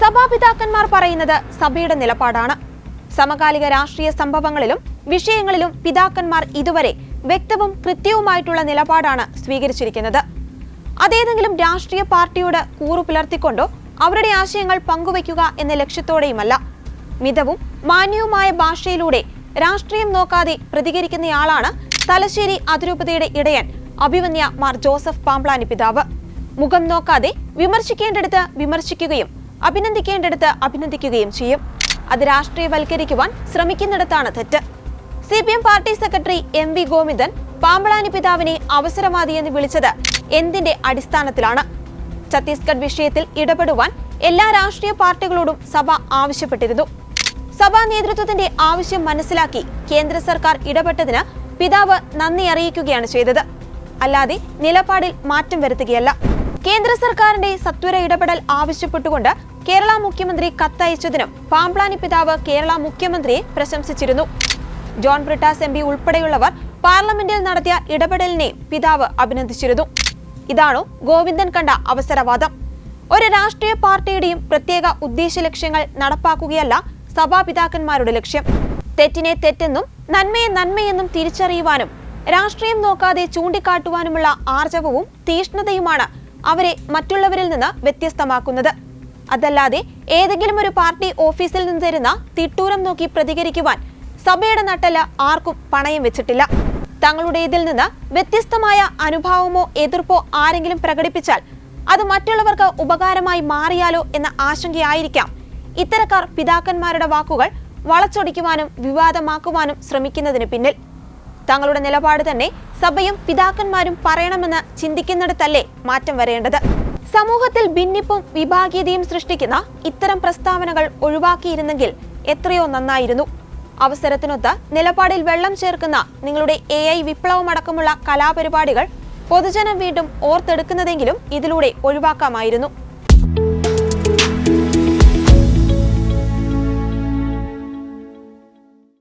സഭാപിതാക്കന്മാർ പറയുന്നത് സഭയുടെ നിലപാടാണ്. സമകാലിക രാഷ്ട്രീയ സംഭവങ്ങളിലും വിഷയങ്ങളിലും പിതാക്കന്മാർ ഇതുവരെ വ്യക്തവും കൃത്യവുമായിട്ടുള്ള നിലപാടാണ് സ്വീകരിച്ചിരിക്കുന്നത്. അതേതെങ്കിലും രാഷ്ട്രീയ പാർട്ടിയോട് കൂറു പുലർത്തിക്കൊണ്ടോ അവരുടെ ആശയങ്ങൾ പങ്കുവയ്ക്കുക എന്ന ലക്ഷ്യത്തോടെയുമല്ല. മിതവും മാന്യവുമായ ഭാഷയിലൂടെ രാഷ്ട്രീയം നോക്കാതെ പ്രതികരിക്കുന്നയാളാണ് തലശ്ശേരി അതിരൂപതയുടെ ഇടയൻ അഭിമന്യ മാർ ജോസഫ് പാംപ്ലാനി പിതാവ്. മുഖം നോക്കാതെ വിമർശിക്കേണ്ടടുത്ത് വിമർശിക്കുകയും അഭിനന്ദിക്കേണ്ടടുത്ത് അഭിനന്ദിക്കുകയും ചെയ്യും. അത് രാഷ്ട്രീയവൽക്കരിക്കുവാൻ ശ്രമിക്കുന്നിടത്താണ് തെറ്റ്. C P M party secretary M V Govindan Pamplany പിതാവിനെ അവസരവാദി എന്ന് വിളിച്ചത് എന്തിന്റെ അടിസ്ഥാനത്തിലാണ്? ഛത്തീസ്ഗഡ് വിഷയത്തിൽ ഇടപെടുവാൻ എല്ലാ രാഷ്ട്രീയ പാർട്ടികളോടും സഭ ആവശ്യപ്പെട്ടിരുന്നു. സഭാ നേതൃത്വത്തിന്റെ ആവശ്യം മനസ്സിലാക്കി കേന്ദ്ര സർക്കാർ ഇടപെട്ടതിന് പിതാവ് നന്ദി അറിയിക്കുകയാണ് ചെയ്തത്. അല്ലാതെ നിലപാടിൽ മാറ്റം വരുത്തുകയല്ല. കേന്ദ്ര സർക്കാരിന്റെ സത്വര ഇടപെടൽ ആവശ്യപ്പെട്ടുകൊണ്ട് കേരള മുഖ്യമന്ത്രി കത്തയച്ചതിനും പാംപ്ലാനി പിതാവ് കേരള മുഖ്യമന്ത്രിയെ പ്രശംസിച്ചിരുന്നു. ജോൺ ബ്രിട്ടാസ് എം ഉൾപ്പെടെയുള്ളവർ പാർലമെന്റിൽ നടത്തിയ ഇടപെടലിനെ പിതാവ് അഭിനന്ദിച്ചിരുന്നു. ഇതാണോ ഗോവിന്ദൻ കണ്ട അവസരവാദം. ഒരു രാഷ്ട്രീയ പാർട്ടിയുടെയും പ്രത്യേക ഉദ്ദേശ ലക്ഷ്യങ്ങൾ നടപ്പാക്കുകയല്ല സഭാപിതാക്കന്മാരുടെ ലക്ഷ്യം. തെറ്റിനെ തെറ്റെന്നും നന്മയെ നന്മയെന്നും തിരിച്ചറിയുവാനും രാഷ്ട്രീയം നോക്കാതെ ചൂണ്ടിക്കാട്ടുവാനുമുള്ള ആർജവവും തീഷ്ണതയുമാണ് അവരെ മറ്റുള്ളവരിൽ നിന്ന് വ്യത്യസ്തമാക്കുന്നത്. അതല്ലാതെ ഏതെങ്കിലും ഒരു പാർട്ടി ഓഫീസിൽ നിന്ന് തരുന്ന തിട്ടൂരം നോക്കി പ്രതികരിക്കുവാൻ സഭയുടെ നട്ടൽ ആർക്കും പണയം വെച്ചിട്ടില്ല. തങ്ങളുടെ തങ്ങളുടേതിൽ നിന്ന് വ്യത്യസ്തമായ അനുഭാവമോ എതിർപ്പോ ആരെങ്കിലും പ്രകടിപ്പിച്ചാൽ അത് മറ്റുള്ളവർക്ക് ഉപകാരമായി മാറിയാലോ എന്ന ആശങ്കയായിരിക്കാം. ഇത്തരക്കാർ പിതാക്കന്മാരുടെ വാക്കുകൾ വളച്ചൊടിക്കുവാനും വിവാദമാക്കുവാനും ശ്രമിക്കുന്നതിന് പിന്നിൽ. തങ്ങളുടെ നിലപാട് തന്നെ സഭയും പിതാക്കന്മാരും പറയണമെന്ന് ചിന്തിക്കുന്നിടത്തല്ലേ മാറ്റം വരേണ്ടത്? സമൂഹത്തിൽ ഭിന്നിപ്പും വിഭാഗീയതയും സൃഷ്ടിക്കുന്ന ഇത്തരം പ്രസ്താവനകൾ ഒഴിവാക്കിയിരുന്നെങ്കിൽ എത്രയോ നന്നായിരുന്നു. അവസരത്തിനൊത്ത് നിലപാടിൽ വെള്ളം ചേർക്കുന്ന നിങ്ങളുടെ എ ഐ വിപ്ലവമടക്കമുള്ള കലാപരിപാടികൾ പൊതുജനം വീണ്ടും ഓർത്തെടുക്കുന്നതെങ്കിലും ഇതിലൂടെ ഒഴിവാക്കാമായിരുന്നു.